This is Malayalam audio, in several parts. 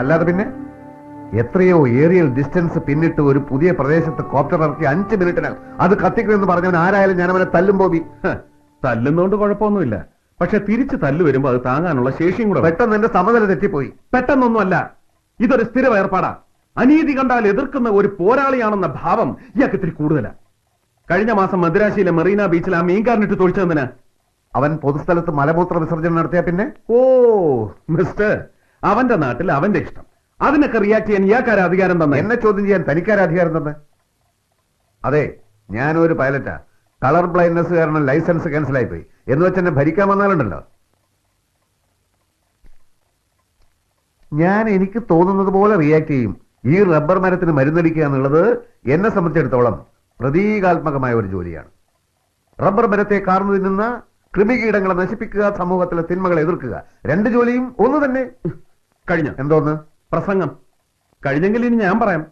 അല്ലാതെ പിന്നെ എത്രയോ ഏരിയൽ ഡിസ്റ്റൻസ് പിന്നിട്ട് ഒരു പുതിയ പ്രദേശത്ത് കോപ്റ്റർ ഇറക്കി അഞ്ച് മിനിറ്റിനകം അത് കത്തിക്കണമെന്ന് പറഞ്ഞവൻ ആരായാലും ഞാൻ അവനെ തല്ലും ബോബി. തല്ലുന്നോണ്ട് കുഴപ്പമൊന്നുമില്ല. പക്ഷെ തിരിച്ച് തല്ലു വരുമ്പോ അത് താങ്ങാനുള്ള ശേഷിയും കൂടെ പെട്ടെന്ന് എന്റെ സമനില തെറ്റിപ്പോയി. പെട്ടെന്നൊന്നുമല്ല. ഇതൊരു സ്ഥിര ഏർപ്പാടാ അനീതി കണ്ടാൽ എതിർക്കുന്ന ഒരു പോരാളിയാണെന്ന ഭാവം ഇയാൾക്ക് ഇത്തിരി കൂടുതലാ. കഴിഞ്ഞ മാസം മദ്രാശിയിലെ മെറീന ബീച്ചിൽ ആ മീൻകാരനിട്ട് തൊഴിച്ചതിന് അവൻ പൊതുസ്ഥലത്ത് മലമൂത്ര വിസർജനം നടത്തിയ പിന്നെ? ഓ മിസ്റ്റർ. അവന്റെ നാട്ടിൽ അവന്റെ ഇഷ്ടം. അതിനൊക്കെ റിയാക്ട് ചെയ്യാൻ ഇയാൾക്കാർ അധികാരം തന്നെ എന്നെ ചോദ്യം ചെയ്യാൻ തനിക്കാര അധികാരം തന്നെ അതെ ഞാനൊരു പൈലറ്റാ. കളർ ബ്ലൈൻഡ്നെസ് കാരണം ലൈസൻസ് ക്യാൻസൽ ആയിപ്പോയി. എന്ന് വെച്ച് എന്നെ ഭരിക്കാൻ വന്നാലുണ്ടല്ലോ. ഞാൻ എനിക്ക് തോന്നുന്നത് പോലെ റിയാക്ട് ചെയ്യും. ഈ റബ്ബർ മരത്തിന് മരുന്നടിക്കുക എന്നുള്ളത് എന്നെ സംബന്ധിച്ചിടത്തോളം പ്രതീകാത്മകമായ ഒരു ജോലിയാണ്. റബ്ബർ മരത്തെ കാർന്നു തിന്നുന്ന കൃമികീടങ്ങളെ നശിപ്പിക്കുക സമൂഹത്തിലെ തിന്മകളെ എതിർക്കുക. രണ്ട് ജോലിയും ഒന്ന് തന്നെ. കഴിഞ്ഞ? എന്തോന്ന്? പ്രസംഗം. കഴിഞ്ഞെങ്കിൽ ഇനി ഞാൻ പറയാം.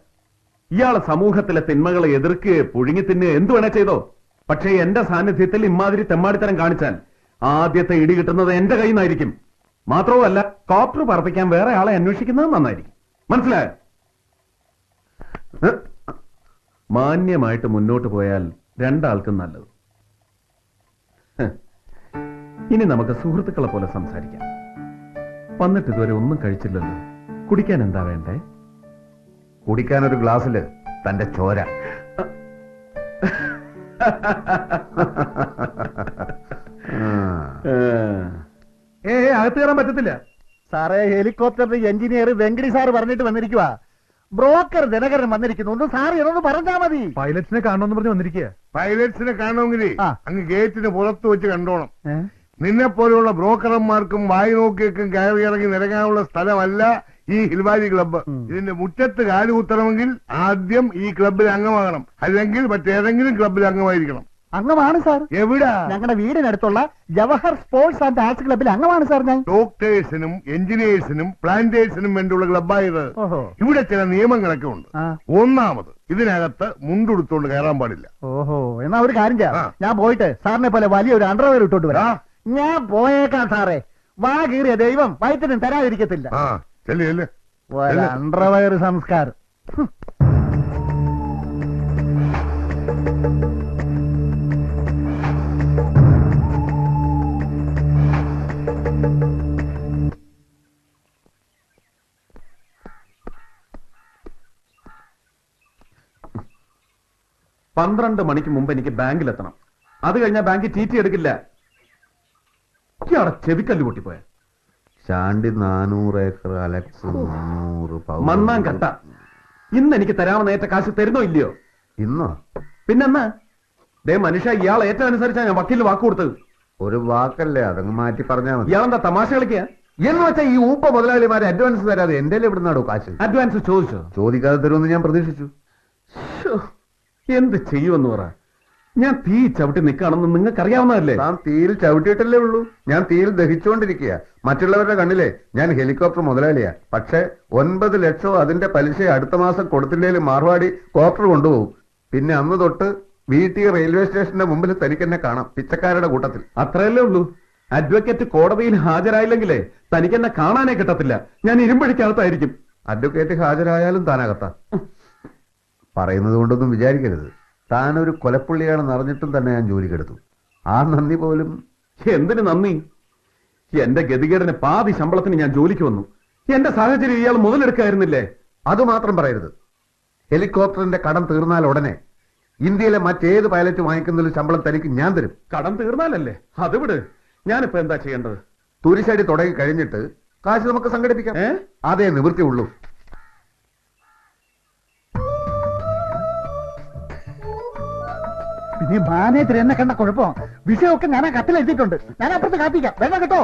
ഇയാളെ സമൂഹത്തിലെ തിന്മകളെ എതിർക്ക് പുഴുങ്ങി തിന്ന് എന്തു വേണേ ചെയ്തോ. പക്ഷേ എന്റെ സാന്നിധ്യത്തിൽ ഇമാതിരി തെമ്മാടിത്തരം കാണിച്ചാൽ ആദ്യത്തെ ഇടി കിട്ടുന്നത് എന്റെ കയ്യിൽ നിന്നായിരിക്കും. മാത്രവുമല്ല കോപ്റ്റർ പറപ്പിക്കാൻ വേറെ ആളെ അന്വേഷിക്കുന്നത് നന്നായിരിക്കും. മനസ്സിലായോ? മാന്യമായിട്ട് മുന്നോട്ട് പോയാൽ രണ്ടാൾക്കും നല്ലത്. ഇനി നമുക്ക് സുഹൃത്തുക്കളെ പോലെ സംസാരിക്കാം. വന്നിട്ട് ഇതുവരെ ഒന്നും കഴിച്ചില്ലല്ലോ. കുടിക്കാൻ എന്താ വേണ്ടേ? കുടിക്കാൻ ഒരു ഗ്ലാസ്സിൽ തന്റെ ചോര. ഏ അകത്ത് കയറാൻ പറ്റത്തില്ല. സാറേ ഹെലികോപ്റ്ററിന്റെ എഞ്ചിനീയർ വെങ്കടി സാർ പറഞ്ഞിട്ട് വന്നിരിക്കുക ബ്രോക്കർ ദിനകരൻ വന്നിരിക്കുന്നു. ഒന്ന് സാർ എന്നൊന്ന് പറഞ്ഞാ മതി. പൈലറ്റ്സിനെ കാണണമെന്ന് പറഞ്ഞ് വന്നിരിക്കുക പൈലറ്റ്സിനെ കാണണമെങ്കിൽ അങ്ങ് ഗേറ്റിന് പുറത്ത് വെച്ച് കണ്ടോണം. നിന്നെ പോലെയുള്ള ബ്രോക്കർമാർക്കും വായി നോക്കിയൊക്കെ കയറി ഇറങ്ങി നിരങ്ങാനുള്ള സ്ഥലമല്ല ഈ ഹിൽവാരി ക്ലബ്ബ്. ഇതിന്റെ മുറ്റത്ത് കാലുകുത്തണമെങ്കിൽ ആദ്യം ഈ ക്ലബ്ബിൽ അംഗമാകണം. അല്ലെങ്കിൽ മറ്റേതെങ്കിലും ക്ലബ്ബിൽ അംഗമായിരിക്കണം. അംഗമാണ് സാർ. എവിടാ? ഞങ്ങളുടെ വീടിനടുത്തുള്ള ജവഹർ സ്പോർട്സ് ആൻഡ് ആർട്സ് ക്ലബ്ബിൽ അംഗമാണ് സാർ ഞാൻ. ഡോക്ടേഴ്സിനും എഞ്ചിനീയേഴ്സിനും പ്ലാന്റേഴ്സിനും വേണ്ടിയുള്ള ക്ലബ്ബായത്. ഇവിടെ ചില നിയമങ്ങളൊക്കെ ഉണ്ട്. ഒന്നാമത് ഇതിനകത്ത് മുണ്ടുടുത്തോണ്ട് കയറാൻ പാടില്ല. ഓഹോ എന്നാ ഒരു കാര്യം ചെയ്യാം. ഞാൻ പോയിട്ട് സാറിനെ പോലെ വലിയൊരു അണ്ടർവെയർ ഇട്ടോണ്ട് വരാം. ഞാൻ പോയേക്കാം സാറേ. വാ കീറിയ ദൈവം വയറ്റിനും തരാതിരിക്കത്തില്ല. ആ ചെല്ലേ ചെല്ലേ. ഒരു അണ്ടർവെയർ സംസ്കാരം. പന്ത്രണ്ട് മണിക്ക് മുമ്പ് എനിക്ക് ബാങ്കിലെത്തണം. അത് കഴിഞ്ഞാൽ ബാങ്കിൽ ടി ടി എടുക്കില്ല. ഇയാളെ ചെവിക്കല്ല് പൊട്ടിപ്പോയ. ശാണ്ടി നാനൂറ് ഏക്കർ അലക്സ് മുന്നൂറ്. മണ്ണാൻ കട്ട. ഇന്ന് എനിക്ക് തരാമെന്ന് ഏറ്റ കാശ് തരുന്നോ ഇല്ലയോ? ഇന്നോ? പിന്നെന്നാ? ദേ മനുഷ്യ ഇയാൾ ഏറ്റവും അനുസരിച്ചാ ഞാൻ വക്കീലിന് വാക്ക് കൊടുത്തത്. ഒരു വാക്കല്ലേ? അതങ്ങ് മാറ്റി പറഞ്ഞാ മതി. ഇയാളെന്താ തമാശ കളിക്കുക എന്ന് വെച്ചാൽ ഈ ഊപ്പ മുതലാളിമാരെ അഡ്വാൻസ് തരാതെ എന്റെ എവിടുന്നാടോ കാശ്? അഡ്വാൻസ് ചോദിച്ചോ? ചോദിക്കാതെ തരുമെന്ന് ഞാൻ പ്രതീക്ഷിച്ചു. എന്ത് ചെയ്യുമെന്ന് പറ. ഞാൻ തീ ചവിട്ടി നിൽക്കുകയാണെന്ന് നിങ്ങൾക്ക് അറിയാവുന്നതല്ലേ ഞാൻ തീയിൽ ചവിട്ടിയിട്ടല്ലേ ഉള്ളൂ. ഞാൻ തീയിൽ ദഹിച്ചുകൊണ്ടിരിക്കുക മറ്റുള്ളവരുടെ കണ്ണിലെ ഞാൻ ഹെലികോപ്റ്റർ മുതലാളിയാ. പക്ഷെ ഒൻപത് ലക്ഷവും അതിന്റെ പലിശ അടുത്ത മാസം കൊടുത്തില്ലേലും മാർവാടി കോപ്റ്റർ കൊണ്ടുപോകും. പിന്നെ അന്ന് തൊട്ട് വീട്ടി റെയിൽവേ സ്റ്റേഷന്റെ മുമ്പിൽ തനിക്ക് എന്നെ കാണാം പിച്ചക്കാരുടെ കൂട്ടത്തിൽ. അത്രയല്ലേ ഉള്ളൂ. അഡ്വക്കേറ്റ് കോടതിയിൽ ഹാജരായില്ലെങ്കിലേ തനിക്ക് എന്നെ കാണാനേ കിട്ടത്തില്ല. ഞാൻ ഇരുമ്പഴിക്കകത്തായിരിക്കും. അഡ്വക്കേറ്റ് ഹാജരായാലും താനകത്താ. പറയുന്നത് കൊണ്ടൊന്നും വിചാരിക്കരുത്. താനൊരു കൊലപ്പുള്ളിയാണെന്ന് അറിഞ്ഞിട്ടും തന്നെ ഞാൻ ജോലിക്കെടുത്തു ആ നന്ദി പോലും. എന്തിനു നന്ദി? എന്റെ ഗതികേടിന് പാതി ശമ്പളത്തിന് ഞാൻ ജോലിക്ക് വന്നു. എന്റെ സാഹചര്യം ഇയാൾ മുതലെടുക്കായിരുന്നില്ലേ? അത് മാത്രം പറയരുത്. ഹെലികോപ്റ്ററിന്റെ കടം തീർന്നാൽ ഉടനെ ഇന്ത്യയിലെ മറ്റേത് പൈലറ്റ് വാങ്ങിക്കുന്നതിൽ ശമ്പളം തനിക്ക് ഞാൻ തരും. കടം തീർന്നാലല്ലേ? അത് വിട് ഞാനിപ്പോ എന്താ ചെയ്യേണ്ടത്? തുരിശടി തുടങ്ങി കഴിഞ്ഞിട്ട് കാശ് നമുക്ക് സംഘടിപ്പിക്കാം. അതേ അതേ നിവൃത്തിയുള്ളൂ പിന്നെ മാനേജർ എന്നെ കണ്ട കുഴപ്പം. വിഷയമൊക്കെ ഞാൻ ആ കത്തിൽ എഴുതിയിട്ടുണ്ട്. ഞാൻ അപ്പുറത്ത് കാത്തിക്കാം. വേണ്ട കേട്ടോ.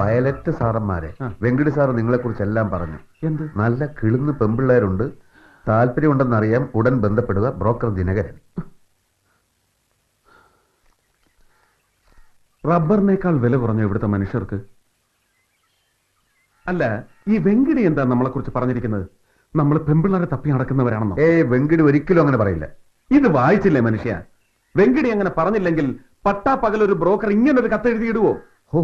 വയലറ്റ് സാറന്മാരെ വെങ്കിട് സാർ സാറ് നിങ്ങളെ കുറിച്ച് എല്ലാം പറഞ്ഞു. എന്ത്? നല്ല കിളുന്ന് പെമ്പിള്ളേരുണ്ട്. താല്പര്യമുണ്ടെന്നറിയാം ഉടൻ ബന്ധപ്പെടുക ബ്രോക്കർ ദിനകരൻ. റബ്ബറിനേക്കാൾ വില കുറഞ്ഞ ഇവിടുത്തെ മനുഷ്യർക്ക് അല്ല ഈ വെങ്കിടി എന്താ നമ്മളെ കുറിച്ച് പറഞ്ഞിരിക്കുന്നത്? നമ്മൾ പെമ്പിള്ളാരെ തപ്പി നടക്കുന്നവരാണെന്നോ? ഏ വെങ്കിടി ഒരിക്കലും അങ്ങനെ പറയില്ല. ഇത് വായിച്ചില്ലേ മനുഷ്യ? വെങ്കിടി അങ്ങനെ പറഞ്ഞില്ലെങ്കിൽ പട്ടാ പകലൊരു ബ്രോക്കർ ഇങ്ങനെ ഒരു കത്ത് എഴുതിയിടുവോ? ഓ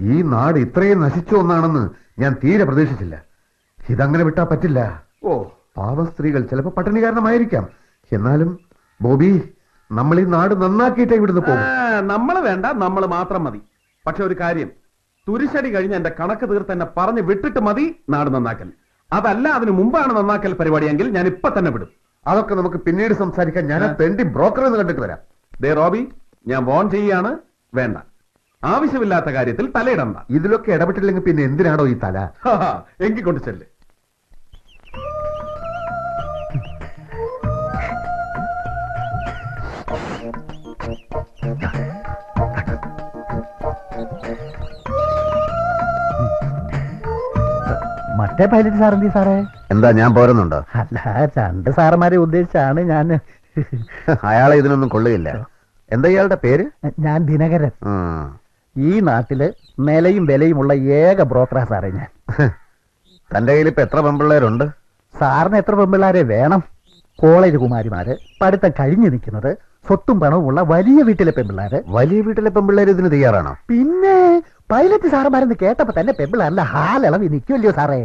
ഈ നാട് ഇത്രയും നശിച്ചു ഒന്നാണെന്ന് ഞാൻ തീരെ പ്രതീക്ഷിച്ചില്ല. ഇതങ്ങനെ വിട്ടാ പറ്റില്ല. ഓ. പാവ സ്ത്രീകൾ ചിലപ്പോ പട്ടിണി കാരണമായിരിക്കാം എന്നാലും ബോബി നമ്മൾ ഈ നാട് നന്നാക്കിയിട്ടേ ഇവിടുന്ന് പോകും. നമ്മൾ വേണ്ട നമ്മൾ മാത്രം മതി. പക്ഷെ ഒരു കാര്യം. തുരിശടി കഴിഞ്ഞ് എന്റെ കണക്ക് തീർത്ത് എന്നെ പറഞ്ഞ് വിട്ടിട്ട് മതി നാട് നന്നാക്കൽ. അതല്ല അതിന് മുമ്പാണ് നന്നാക്കൽ പരിപാടിയെങ്കിൽ ഞാൻ ഇപ്പൊ തന്നെ വിടും. അതൊക്കെ നമുക്ക് പിന്നീട് സംസാരിക്കാൻ ഞാൻ തെണ്ടി ബ്രോക്കർ എന്ന് കണ്ടിട്ട് വരാം. ദേ റോബി ഞാൻ വോൺ ചെയ്യാണ് വേണ്ട. ആവശ്യമില്ലാത്ത കാര്യത്തിൽ തലയിടണ്ട. ഇതിലൊക്കെ ഇടപെട്ടില്ലെങ്കിൽ പിന്നെ എന്തിനാണോ ഈ തല? എങ്കിൽ കൊണ്ട് ചെല്ല്. മറ്റേ പൈലറ്റ് സാർ എന്തി സാറേ? എന്താ ഞാൻ പോരുന്നുണ്ടോ? അല്ല രണ്ട് സാറന്മാരെ ഉദ്ദേശിച്ചാണ് ഞാൻ. അയാളെ ഇതിനൊന്നും കൊള്ളുകയില്ല. എന്താ ഇയാളുടെ പേര്? ഞാൻ ദിനകരൻ. ഈ നാട്ടിൽ നിലയും വിലയുമുള്ള ഏക ബ്രോക്കറാ സാറേ ഞാൻ. തന്റെ കയ്യിൽ ഇപ്പൊ എത്ര പെമ്പിള്ളേരുണ്ട്? സാറിന് എത്ര പെമ്പിള്ളാരെ വേണം? കോളേജ് കുമാരിമാര് പഠിത്തം കഴിഞ്ഞു നിൽക്കുന്നത് സ്വത്തും ഉള്ള വലിയ വീട്ടിലെ പെമ്പിള്ളാര്. വലിയ വീട്ടിലെ പെമ്പിള്ളേർ ഇതിന് തയ്യാറാണോ? പിന്നെ പൈലറ്റ് സാറന്മാരെന്ന് കേട്ടപ്പോ തന്നെ പെമ്പിള്ളാരല്ല ഹാലളവി നിൽക്കുമല്ലോ സാറേ?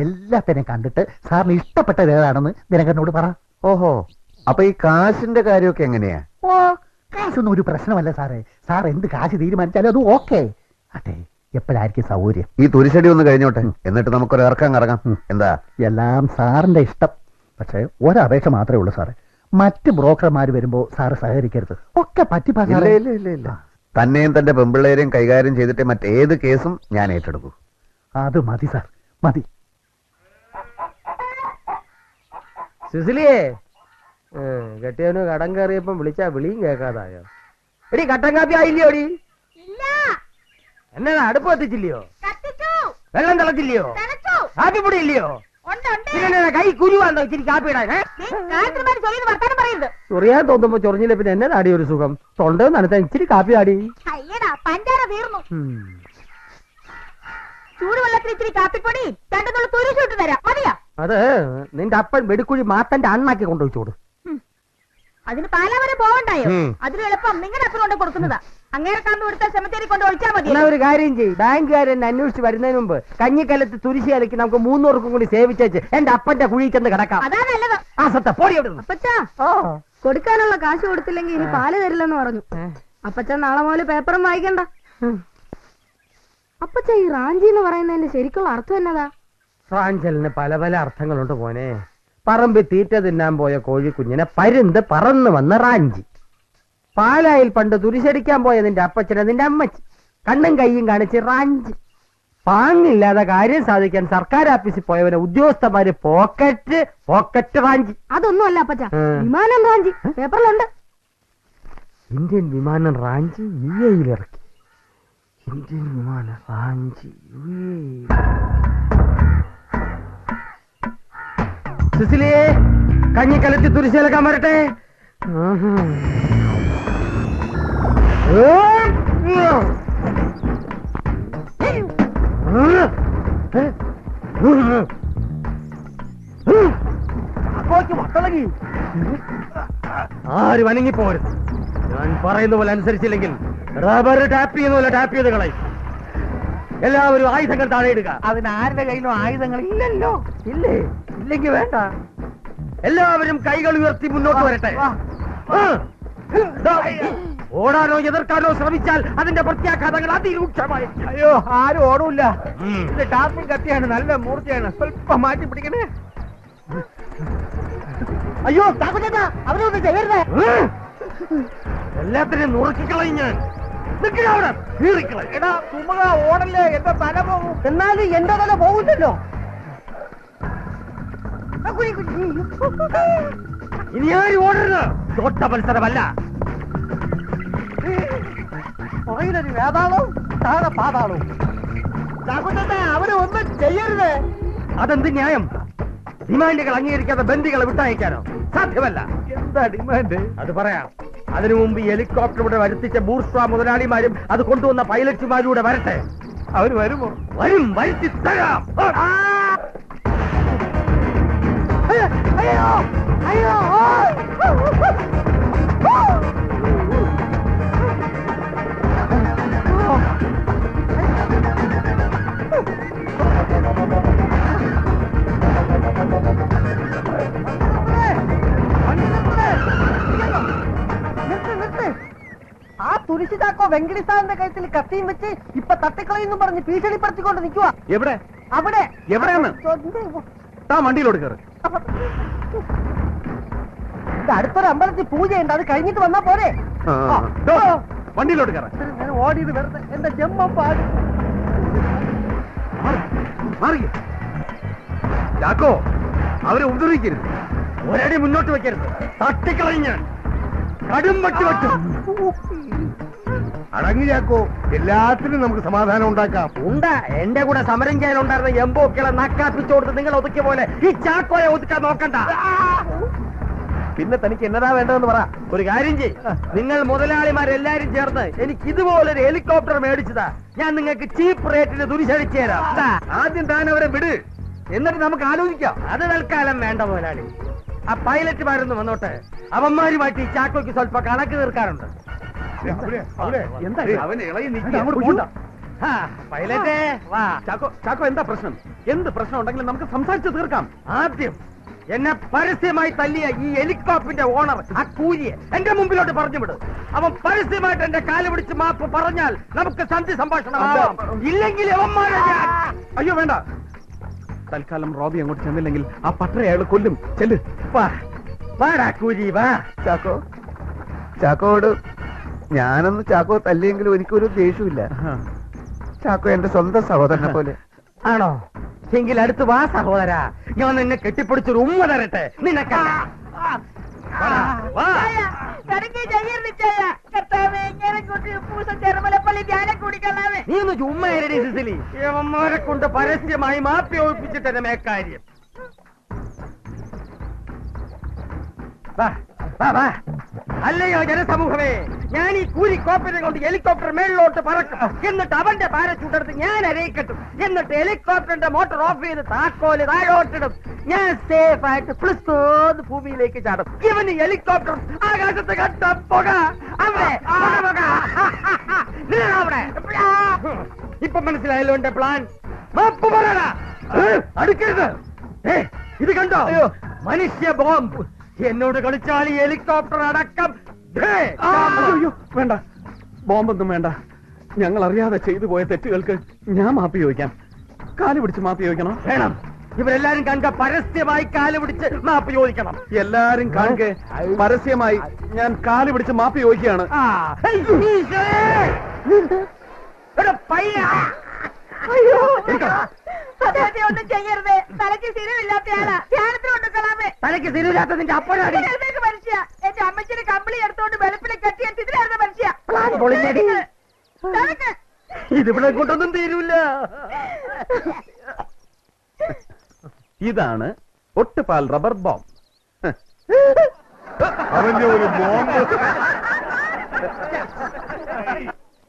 എല്ലാത്തിനെയും കണ്ടിട്ട് സാറിന് ഇഷ്ടപ്പെട്ടത് ഏതാണെന്ന് ദിനകരനോട് പറ. ഓഹോ അപ്പൊ ഈ കാശിന്റെ കാര്യമൊക്കെ എങ്ങനെയാ? ഓ കാശൊന്നും ഒരു പ്രശ്നമല്ല സാറേ. സാർ എന്ത് കാശ് തീരുമാനിച്ചാലും അത് ഓക്കെ. അതെ എപ്പോഴായിരിക്കും സൗകര്യം? ഈ തുരിശടി ഒന്ന് കഴിഞ്ഞോട്ടെ. എന്നിട്ട് നമുക്കൊരു ഇറക്കം കറങ്ങാം. എന്താ? എല്ലാം സാറിന്റെ ഇഷ്ടം. പക്ഷെ ഒരപേക്ഷ മാത്രമേ ഉള്ളൂ സാറേ. മറ്റ് ബ്രോക്കർമാർ വരുമ്പോ സാറ് സഹകരിക്കരുത്. ഒക്കെ പറ്റി തന്നെയും തന്റെ പെമ്പിള്ളേരെയും കൈകാര്യം ചെയ്തിട്ട് മറ്റേത് കേസും ഞാൻ ഏറ്റെടുക്കൂ. അത് മതി സാർ മതി. സുസിലിയേ? കെട്ടിയവന് കടം കയറിയപ്പം വിളിച്ചാ വിളിയും കേൾക്കാതായോ? എടി കട്ടൻ കാപ്പി ആയില്ലയോ എടി എന്നാ അടുപ്പ് കത്തിച്ചില്ലയോ? കത്തിച്ചു. വെള്ളം തിളച്ചില്ലയോ? കാപ്പി കാപ്പിപ്പൊടി ഇല്ലയോ കൈ കുരുവാന്നോ ഇച്ചിരി കാപ്പി ഇടാൻ ചൊറിയാൻ തോന്നുമ്പോ ചൊറിഞ്ഞില്ല പിന്നെ എന്നെ താടി ഒരു സുഖം? തൊണ്ട നനത്താൻ ഇച്ചിരി കാപ്പി ആടി പഞ്ചാര തീർന്നു. ചൂടുവെള്ളത്തിൽ ഇച്ചിരി കാപ്പിപ്പൊടി തുരിശു ഇട്ട് തരാം. മതിയാ? അത് നിന്റെ അപ്പൻ വെടിക്കുഴി മാത്തന്റെ അണ്ണാക്കി കൊണ്ടുവച്ചോട് അതിന് പാലാവരെ പോവണ്ടായോ. അതിന് എളുപ്പം. നിങ്ങളുടെ അപ്പൻ കൊണ്ട് കൊടുക്കുന്നതാ. അങ്ങനെ കാമ്പ് കൊടുത്ത സെമിത്തേരി കൊണ്ട് ഒഴിച്ചാ മതി എന്നാ ഒരു കാര്യം ചെയ്യും. ബാങ്കുകാരെ അന്വേഷിച്ച് വരുന്നതിന് മുമ്പ് കഞ്ഞിക്കലത്ത് തുരിശി അലക്കി നമുക്ക് മൂന്നൂർക്കും കൂടി സേവിച്ചേച്ച് എന്റെ അപ്പന്റെ കുഴി ചെന്ന് കിടക്കാം. അതാ നല്ലത്. ആ സത്ത പോടി അവിടെ അപ്പച്ചാ കൊടുക്കാനുള്ള കാശ് കൊടുത്തില്ലെങ്കിൽ ഇനി പാൽ തരില്ലെന്ന് പറഞ്ഞു. അപ്പച്ച നാളെ മുതൽ പേപ്പറും വായിക്കണ്ട. അപ്പച്ച ഈ റാഞ്ചി എന്ന് പറയുന്നതിന്റെ ശരിക്കുള്ള അർത്ഥം എന്നതാ? റാഞ്ചലിന് പല പല അർത്ഥങ്ങളുണ്ട് മോനെ. പറമ്പിൽ തീറ്റ തിന്നാൻ പോയ കോഴിക്കുഞ്ഞിനെ പരുന്ത് പറന്നു വന്ന റാഞ്ചി. പാലായിൽ പണ്ട് തുരിശടിക്കാൻ പോയ നിന്റെ അപ്പച്ചനെ നിന്റെ അമ്മച്ചി. കണ്ണും കൈയും കാണിച്ച് റാഞ്ചി. പാങ്ങില്ലാതെ കാര്യം സാധിക്കാൻ സർക്കാർ ഓഫീസിൽ പോയവനെ ഉദ്യോഗസ്ഥന്മാര് പോക്കറ്റ് പോക്കറ്റ് റാഞ്ചി. അതൊന്നും അല്ല അപ്പച്ച വിമാനം റാഞ്ചി. പേപ്പറിലുണ്ട്. ഇന്ത്യൻ വിമാനം റാഞ്ചി യു എയിലിറക്കി ഇന്ത്യൻ വിമാനം റാഞ്ചി യു സുസിലിയെ കഞ്ഞിക്കലത്തി തുരിശേലക്കാൻ വരട്ടെ. ആര് വനങ്ങി പോരുത് ഞാൻ പറയുന്ന പോലെ അനുസരിച്ചില്ലെങ്കിൽ റബ്ബർ ടാപ്പ് ചെയ്യുന്ന പോലെ ടാപ്പ് ചെയ്ത് കളയും. എല്ലാവരും ആയുധങ്ങൾ താഴെ ഇടുക അതിന് ആരുടെ കയ്യിലും ആയുധങ്ങൾ ഇല്ലല്ലോ. ഇല്ലേ? ഇല്ലെങ്കിൽ വേണ്ട. എല്ലാവരും കൈകൾ ഉയർത്തി മുന്നോട്ട് വരട്ടെ. ഓടാനോ എതിർക്കാനോ ശ്രമിച്ചാൽ അതിന്റെ പ്രത്യാഘാതങ്ങൾ അതിരൂക്ഷമായി. അയ്യോ ആരും ഓടൂല്ല. ഇത് കത്തിയാണ് നല്ല മൂർച്ചയാണ്. സ്വല്പം മാറ്റി പിടിക്കണേ. അയ്യോ അവരൊന്നും ചെയ്യരുതേ. എല്ലാത്തിനെയും നുറുക്കിക്കളയും ഞാൻ. എടാ തുമ്മക ഓടല്ലേ? എന്റെ തല പോകും. എന്നാലും എന്റെ തല പോകുന്നല്ലോ. ഇനി ആരും ഓടരുത്? ചോട്ട മത്സരമല്ല. പുറകിലൊരു വേതാളവും താഴെ പാതാളവും അവരെ ഒന്നും ചെയ്യരുത്. അതെന്ത് ന്യായം? ഡിമാൻഡുകൾ അംഗീകരിക്കാതെ ബന്ധികളെ വിട്ടയക്കാനോ? സാധ്യമല്ല. എന്താ ഡിമാൻഡ്? അത് പറയാം. അതിനു മുമ്പ് ഹെലികോപ്റ്റർ ഇവിടെ വരുത്തിച്ച ബൂർഷ മുതലാളിമാരും അത് കൊണ്ടുവന്ന പൈലറ്റുമാരൂടെ വരട്ടെ. അവർ വരുമോ? വരും വരുത്തി തരാം! അയ്യോ അയ്യോ തുരിശു ചാക്കോ വെങ്കടി സാറിന്റെ കഴുത്തിൽ കത്തിയും വെച്ച് ഇപ്പൊ തട്ടിക്കളയെന്നും പറഞ്ഞ് ഭീഷണിപ്പെടുത്തിക്കൊണ്ട് നിൽക്കുക എവിടെ? അവിടെ. എവിടെയാണ് താ വണ്ടിയിലോട് കയറി. അടുത്തൊരു അമ്പലത്തിൽ പൂജയുണ്ട്. അത് കഴിഞ്ഞിട്ട് വന്നാ പോരെ. വണ്ടിയിലോട്ട് കയറാം. ഓടിയത് വെറുതെ. എന്റെ ജമ്മ പാടി. മാറിയ ചാക്കോ അവരെ ഉപദ്രവിക്കരുത്. ഒരടി മുന്നോട്ട് വെക്കരുത്. തട്ടിക്കളയും ഞാൻ. കടും പറ്റി വെക്കും അടങ്ങി ചാക്കോ എല്ലാത്തിനും നമുക്ക് സമാധാനം ഉണ്ടാക്കാം. ഉണ്ട്. എന്റെ കൂടെ സമരം ചെയ്യാനുണ്ടായിരുന്ന എംബോക്കളെ നക്കാപ്പിച്ചു കൊടുത്ത് നിങ്ങൾ ഒതുക്കിയ പോലെ ഈ ചാക്കോയെ ഒതുക്കാൻ നോക്കണ്ട. പിന്നെ തനിക്ക് എന്നതാ വേണ്ടതെന്ന് പറ. ഒരു കാര്യം ചെയ് നിങ്ങൾ മുതലാളിമാരെല്ലാരും ചേർന്ന് എനിക്ക് ഇതുപോലെ ഒരു ഹെലികോപ്റ്റർ മേടിച്ചതാ. ഞാൻ നിങ്ങൾക്ക് ചീപ്പ് റേറ്റിന് തുരിശടിച്ചു തരാം. ആദ്യം താൻ അവരെ വിട്. എന്നിട്ട് നമുക്ക് ആലോചിക്കാം. അത് തൽക്കാലം വേണ്ട മുതലാളി. ആ പൈലറ്റുമാരൊന്ന് വന്നോട്ടെ. അവന്മാരുമായിട്ട് ഈ ചാക്കോയ്ക്ക് സ്വല്പം കണക്ക് തീർക്കാറുണ്ട് ചാക്കോ എന്താ പ്രശ്നം? എന്ത് പ്രശ്നം ഉണ്ടെങ്കിലും നമുക്ക് സംസാരിച്ച് തീർക്കാം. ആദ്യം എന്നെ പരസ്യമായി തല്ലിയ ഈ ഹെലികോപ്റ്ററിന്റെ ഓണർ ആ കൂലിയെ എന്റെ മുമ്പിലോട്ട് പറഞ്ഞു വിട്. അവൻ പരസ്യമായിട്ട് എന്റെ കാൽ പിടിച്ച് മാപ്പ് പറഞ്ഞാൽ നമുക്ക് സന്ധി സംഭാഷണം. ഇല്ലെങ്കിൽ അവന്മാരെ അയ്യോ വേണ്ട. തൽക്കാലം റോബി അങ്ങോട്ട് ചെന്നില്ലെങ്കിൽ ആ പട്ടരെ അയാൾ കൊല്ലും. ചെല്ല്. വാടാ കൂലി വാ. ചാക്കോ. ചാക്കോട് ഞാനൊന്ന് ചാക്കോ തല്ലിയെങ്കിലും എനിക്കൊരു ദേഷ്യമില്ല ചാക്കോ എന്റെ സ്വന്തം സഹോദരനെ പോലെ. ആണോ? എങ്കിൽ അടുത്ത് വാ സഹോദര. ഞാൻ നിന്നെ കെട്ടിപ്പിടിച്ചൊരു ഉമ്മ തരട്ടെ. നിനക്ക നീ ഒന്ന് ചുമ്മാരടി സിസിലി. ഇവന്മാരെ കൊണ്ട് പരസ്യമായി മാപ്പി ഒഴിപ്പിച്ചിട്ട് എന്നെ മേക്കാര്യം. അല്ലയോ ജനസമൂഹമേ ഞാൻ ഈ കൂലി കോപ്പനെ കൊണ്ട് ഹെലികോപ്റ്റർ മേളിലോട്ട് പറക്കും. എന്നിട്ട് അവന്റെ പാരച്ചൂട്ട് എടുത്ത് ഞാൻ അരയിക്കട്ടും. എന്നിട്ട് ഹെലികോപ്റ്ററിന്റെ മോട്ടോർ ഓഫ് ചെയ്ത് താക്കോൽ താഴോട്ടിടും. ഞാൻ സേഫ് ആയിട്ട് പ്ലിസ്തോന്ന് ഭൂമിയിലേക്ക് ചാടും. ഇവന് ഹെലികോപ്റ്റർ ആകാശത്ത് കണ്ട പുക. അവിടെ അവിടെ. ഇപ്പൊ മനസ്സിലായല്ലോ എന്റെ പ്ലാൻ അടുക്കരുത്. ഇത് കണ്ടോ? മനുഷ്യ ബോംബ്. എന്നോട് കളിച്ചാൽ ഈ ഹെലികോപ്റ്റർ അടക്കം. അയ്യോ വേണ്ട. ബോംബൊന്നും വേണ്ട. ഞങ്ങൾ അറിയാതെ ചെയ്തു പോയ തെറ്റുകൾക്ക് ഞാൻ മാപ്പി ചോദിക്കാം. കാൽ പിടിച്ച് മാപ്പി ചോദിക്കണം? വേണം. ഇവരെല്ലാരും കാണുക പരസ്യമായി കാൽ പിടിച്ച് മാപ്പ് ചോദിക്കണം. എല്ലാരും കാണുക പരസ്യമായി ഞാൻ കാൽ പിടിച്ച് മാപ്പ് ചോദിക്കുകയാണ്. ഒന്നും ചെയ്യരുത്. തലയ്ക്ക് സ്ഥിരമില്ലാത്ത ആളാ. ധ്യാനത്തിന് കൊണ്ടുക്കളാമേ തലയ്ക്ക് തിരിവില്ലാത്ത നിന്റെ അപ്പനാടി ഇതിലേക്ക് മനുഷ്യ. എന്റെ അമ്മച്ചിന് കമ്പിളി എടുത്തോണ്ട് വെളുപ്പിനെ കെട്ടിയ ഇതിലായിരുന്ന മനുഷ്യ. പ്ലാൻ പൊളിഞ്ഞടി. ഇതിവിടെ കൊണ്ടൊന്നും തീരൂല. ഇതാണ് ഒട്ടുപാൽ റബ്ബർ ബോം അവന്റെ ഒരു ബോംബ്.